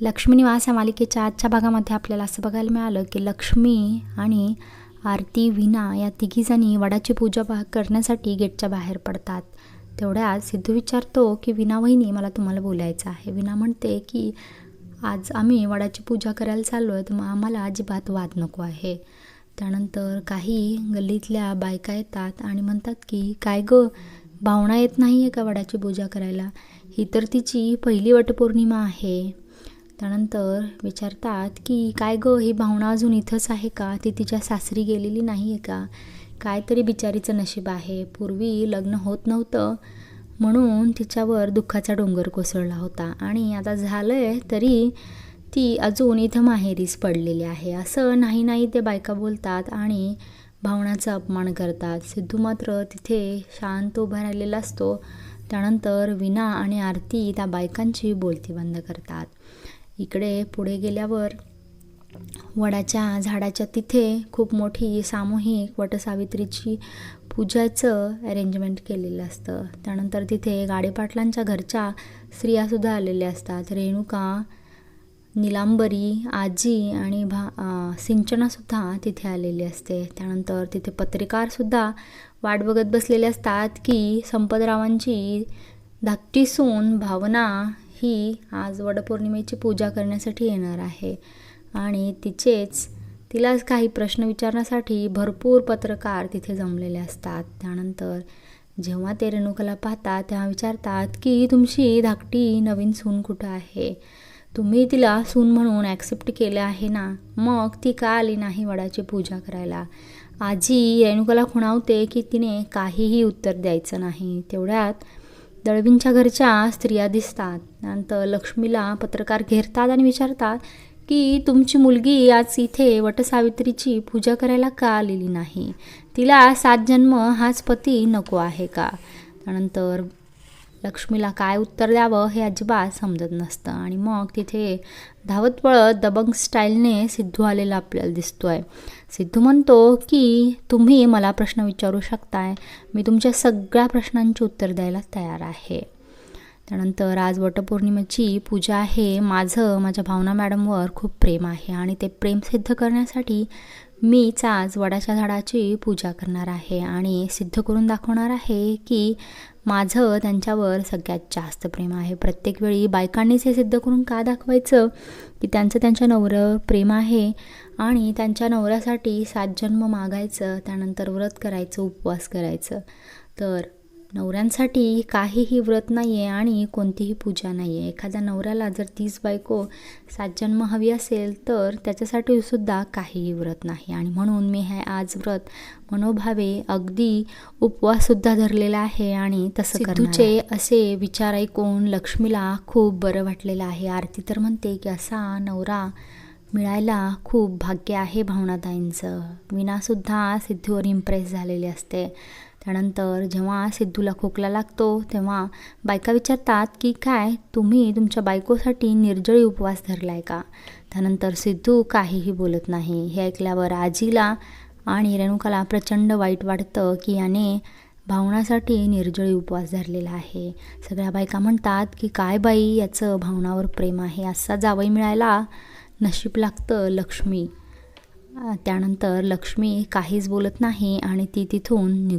लक्ष्मीनिवास या मालिकेच्या आजच्या भागामध्ये आपल्याला असं बघायला मिळालं की लक्ष्मी आणि आरती विना या तिघीजणी वडाची पूजा बा करण्यासाठी गेटच्या बाहेर पडतात. तेवढ्यात सिद्धू विचारतो की विना वहिनी मला तुम्हाला बोलायचं आहे. विना म्हणते की आज आम्ही वडाची पूजा करायला चाललो आहे तर मग आम्हाला अजिबात वाद नको आहे. त्यानंतर काही गल्लीतल्या बायका येतात आणि म्हणतात की काय गं भावना येत नाही आहे का वडाची पूजा करायला? ही तर तिची पहिली वटपौर्णिमा आहे. त्यानंतर विचारतात की काय गं ही भावना अजून इथंच आहे का? ती तिच्या सासरी गेलेली नाही आहे का? काय तरी बिचारीचं नशीब आहे. पूर्वी लग्न होत नव्हतं म्हणून तिच्यावर दुःखाचा डोंगर कोसळला होता आणि आता झालं आहे तरी ती अजून इथं माहेरीच पडलेली आहे. असं नाही नाही ते बायका बोलतात आणि भावनाचा अपमान करतात. सिद्धू मात्र तिथे शांत उभा राहिलेला असतो. त्यानंतर विना आणि आरती त्या बायकांची बोलती बंद करतात. इकडे पुढे गेल्यावर वडाच्या झाडाच्या तिथे खूप मोठी सामूहिक वटसावित्रीची पूजाचं अरेंजमेंट केलेलं असतं. त्यानंतर तिथे गाडेपाटलांच्या घरच्या स्त्रियासुद्धा आलेल्या असतात. रेणुका निलांबरी आजी आणि भा सिंचनासुद्धा तिथे आलेली असते. त्यानंतर तिथे पत्रकारसुद्धा वाट बघत बसलेले असतात की संपतरावांची धाकटी सून भावना ही आज वडपौर्णिमेची पूजा करण्यासाठी येणार आहे. आणि तिचेच तिलाच काही प्रश्न विचारण्यासाठी भरपूर पत्रकार तिथे जमलेले असतात. त्यानंतर जेव्हा ते रेणुकाला पाहतात तेव्हा विचारतात की तुमची धाकटी नवीन सून कुठं आहे? तुम्ही तिला सून म्हणून ॲक्सेप्ट केलं आहे ना? मग ती का आली नाही वडाची पूजा करायला? आजी रेणुकाला खुणावते की तिने काहीही उत्तर द्यायचं नाही. तेवढ्यात दळवींच्या घरच्या स्त्रिया दिसतात. नंतर लक्ष्मीला पत्रकार घेरतात आणि विचारतात की तुमची मुलगी आज इथे वटसावित्रीची पूजा करायला का आलेली नाही? तिला सात जन्म हाच पती नको आहे का? त्यानंतर लक्ष्मीला काय उत्तर द्यावं हे अजिबात समजत नसतं. आणि मग तिथे धावत पळत दबंग स्टाईलने सिद्धू आलेला आपल्याला दिसतो आहे सिद्धू म्हणतो की तुम्ही मला प्रश्न विचारू शकताय. मी तुमच्या सगळ्या प्रश्नांची उत्तर द्यायला तयार आहे. त्यानंतर आज वटपौर्णिमेची पूजा आहे. माझं माझ्या भावना मॅडमवर खूप प्रेम आहे आणि ते प्रेम सिद्ध करण्यासाठी मीच आज वडाच्या झाडाची पूजा करणार आहे. आणि सिद्ध करून दाखवणार आहे की माझं त्यांच्यावर सगळ्यात जास्त प्रेम आहे. प्रत्येक वेळी बायकांनीच हे सिद्ध करून का दाखवायचं? की त्यांचं त्यांच्या नवऱ्यावर प्रेम आहे आणि त्यांच्या नवऱ्यासाठी सात जन्म मागायचं त्यानंतर व्रत करायचं उपवास करायचं. तर नवऱ्यांसाठी काहीही व्रत नाही आहे आणि कोणतीही पूजा नाही आहे एखाद्या नवऱ्याला जर तीच बायको सात जन्म हवी असेल तर त्याच्यासाठी सुद्धा काहीही व्रत नाही. आणि म्हणून मी हे आज व्रत मनोभावे अगदी उपवाससुद्धा धरलेला आहे आणि तसं सिद्धूचे असे विचार ऐकून लक्ष्मीला खूप बरं वाटलेलं आहे. आरती तर म्हणते की असा नवरा मिळायला खूप भाग्य आहे भावनाताईंचं. विनासुद्धा सिद्धूवर इम्प्रेस झालेली असते. त्यानंतर जेव्हा सिद्धूला खोकला लागतो तेव्हा बायका विचारतात की काय तुम्ही तुमच्या बायकोसाठी निर्जळी उपवास धरला आहे का? त्यानंतर सिद्धू काहीही बोलत नाही. हे ऐकल्यावर आजीला आणि रेणुकाला प्रचंड वाईट वाटतं की याने भावनासाठी निर्जळी उपवास धरलेला आहे. सगळ्या बायका म्हणतात की काय बाई याचं भावनावर प्रेम आहे. असा जावई मिळायला नशीब लागतं लक्ष्मी. त्यानंतर लक्ष्मी काहीच बोलत नाही आणि ती तिथून